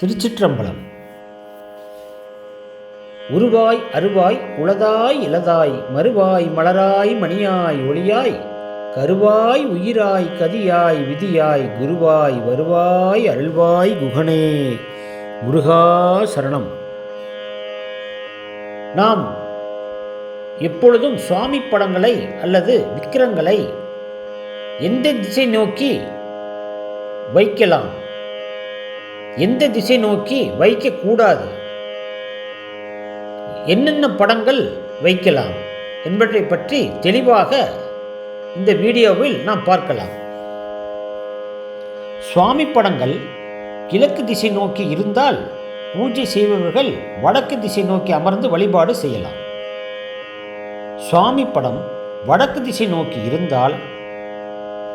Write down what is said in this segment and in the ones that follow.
திருச்சிற்றம்பலம். உருவாய் அருவாய் உளதாய் இளதாய் மறுவாய் மலராய் மணியாய் ஒளியாய் கருவாய் உயிராய் கதியாய் விதியாய் குருவாய் வருவாய் அருள்வாய் குகனே முருகா சரணம். நாம் எப்பொழுதும் சுவாமி படங்களை அல்லது விக்கிரங்களை எந்த திசை நோக்கி வைக்கலாம்? எந்த திசை நோக்கி வைக்கக்கூடாது. என்னென்ன படங்கள் வைக்கலாம் என்பதை பற்றி தெளிவாக இந்த வீடியோவில் நாம் பார்க்கலாம். சுவாமி படங்கள் கிழக்கு திசை நோக்கி இருந்தால் பூஜை செய்பவர்கள் வடக்கு திசை நோக்கி அமர்ந்து வழிபாடு செய்யலாம். சுவாமி படம் வடக்கு திசை நோக்கி இருந்தால்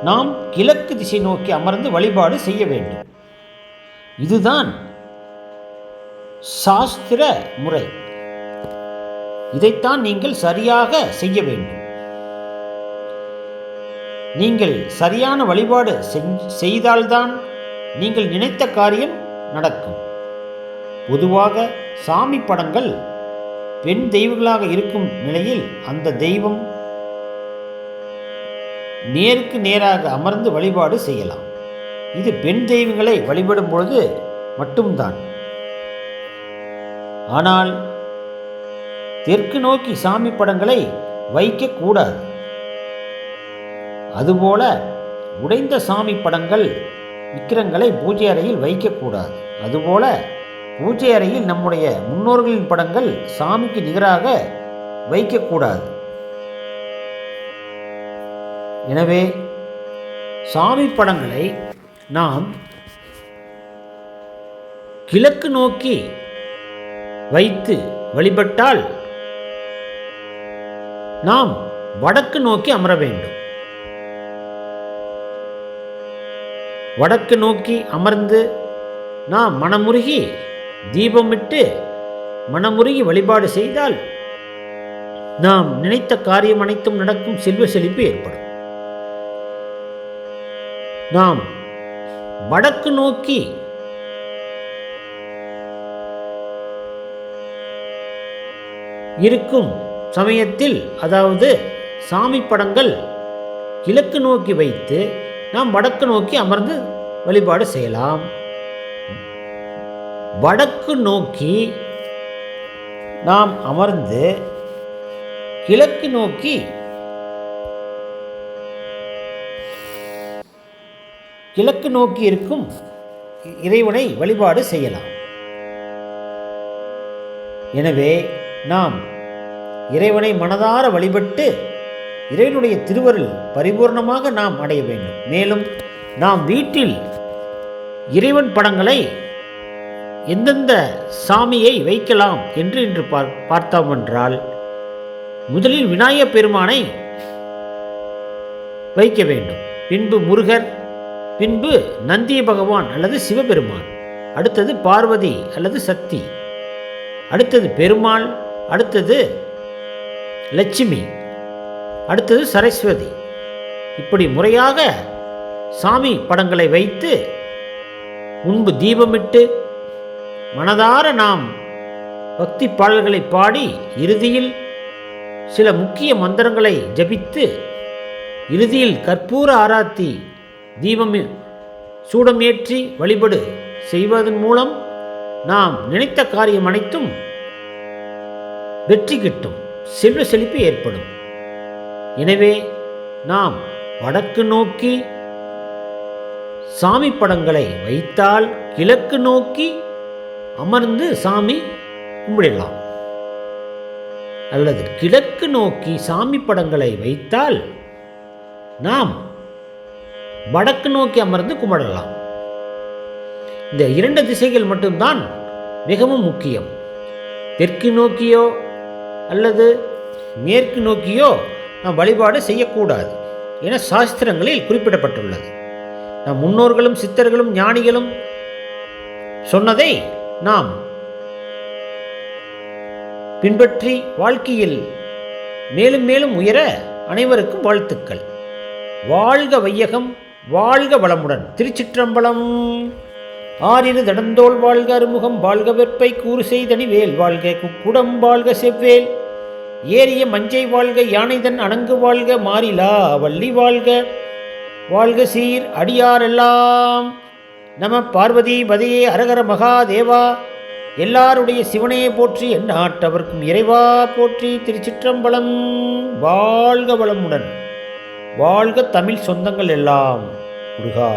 நாம் கிழக்கு திசை நோக்கி அமர்ந்து வழிபாடு செய்ய வேண்டும். இதுதான் சாஸ்திர முறை. இதைத்தான் நீங்கள் சரியாக செய்ய வேண்டும். நீங்கள் சரியான வழிபாடு செய்தால்தான் நீங்கள் நினைத்த காரியம் நடக்கும். பொதுவாக சாமி படங்கள் பெண் தெய்வங்களாக இருக்கும் நிலையில் அந்த தெய்வம் நேருக்கு நேராக அமர்ந்து வழிபாடு செய்யலாம். இது பெண் தெய்வங்களை வழிபடும் பொழுது மட்டும்தான். ஆனால் தெற்கு நோக்கி சாமி படங்களை வைக்கக்கூடாது அதுபோல உடைந்த சாமி படங்கள் விக்கிரங்களை பூஜை அறையில் வைக்கக்கூடாது அதுபோல பூஜை அறையில் நம்முடைய முன்னோர்களின் படங்கள் சாமிக்கு நிகராக வைக்கக்கூடாது எனவே சாமி படங்களை நாம் கிழக்கு நோக்கி வைத்து வழிபட்டால் நாம் வடக்கு நோக்கி அமர வேண்டும். வடக்கு நோக்கி அமர்ந்து நாம் மனமுருகி தீபமிட்டு மனமுருகி வழிபாடு செய்தால் நாம் நினைத்த காரியம் அனைத்தும் நடக்கும் செல்வ செழிப்பு ஏற்படும். நாம் வடக்கு நோக்கி. இருக்கும் சமயத்தில் அதாவது சாமி படங்கள் கிழக்கு நோக்கி வைத்து நாம் வடக்கு நோக்கி அமர்ந்து வழிபாடு செய்யலாம். வடக்கு நோக்கி நாம் அமர்ந்து கிழக்கு நோக்கி கிழக்கு நோக்கி இருக்கும் இறைவனை வழிபாடு செய்யலாம். எனவே நாம் இறைவனை மனதார வழிபட்டு இறைவனுடைய திருவருள் பரிபூர்ணமாக நாம் அடைய வேண்டும். மேலும் நாம் வீட்டில் இறைவன் படங்களை எந்தெந்த சாமியை வைக்கலாம் என்று இன்று பார் பார்த்தோம் என்றால் முதலில் விநாயகப் பெருமானை வைக்க வேண்டும். பின்பு முருகர் பின்பு நந்திய பகவான் அல்லது சிவபெருமான் அடுத்தது பார்வதி அல்லது சக்தி அடுத்தது பெருமாள் அடுத்தது லட்சுமி அடுத்தது சரஸ்வதி. இப்படி முறையாக சாமி படங்களை வைத்து முன்பு தீபமிட்டு மனதார நாம் பக்தி பாடல்களை பாடி இறுதியில் சில முக்கிய மந்திரங்களை ஜபித்து இறுதியில் கற்பூர ஆராத்தி தீபம் சூடம் ஏற்றி வழிபடு செய்வதன் மூலம் நாம் நினைத்த காரியம் அனைத்தும் வெற்றி கிட்டும் செல்வ செழிப்பு ஏற்படும். எனவே நாம் வடக்கு நோக்கி சாமி படங்களை வைத்தால் கிழக்கு நோக்கி அமர்ந்து சாமி கும்பிடலாம். அல்லது கிழக்கு நோக்கி சாமி படங்களை வைத்தால் நாம் வடக்கு நோக்கி அமர்ந்து கும்பிடலாம் இந்த இரண்டு திசைகள் மட்டும்தான் மிகவும் முக்கியம். தெற்கு நோக்கியோ அல்லது மேற்கு நோக்கியோ நாம் வழிபாடு செய்யக்கூடாது என சாஸ்திரங்களில் குறிப்பிடப்பட்டுள்ளது. நம் முன்னோர்களும் சித்தர்களும் ஞானிகளும் சொன்னதை நாம் பின்பற்றி வாழ்க்கையில் மேலும் மேலும் உயர அனைவருக்கும் வாழ்த்துக்கள். வாழ்க வையகம். வாழ்க வளமுடன். திருச்சிற்றம்பலம். ஆறிரு தடந்தோல் வாழ்க அருமுகம் வாழ்க வெப்பை கூறு செய்தனி வேல் வாழ்க குக்குடம் வாழ்க செவ்வேல். ஏறிய மஞ்சை வாழ்க யானைதன் அணங்கு வாழ்க மாறிலா வள்ளி வாழ்க. வாழ்க சீர் அடியாரெல்லாம். நம பார்வதி பதையே அரகர மகாதேவா. எல்லாருடைய சிவனையை போற்றி என் நாட்டவர்க்கும் இறைவா போற்றி திருச்சிற்றம்பலம். வாழ்க வளமுடன். வாழ்க தமிழ் சொந்தங்கள் எல்லாம். முருகா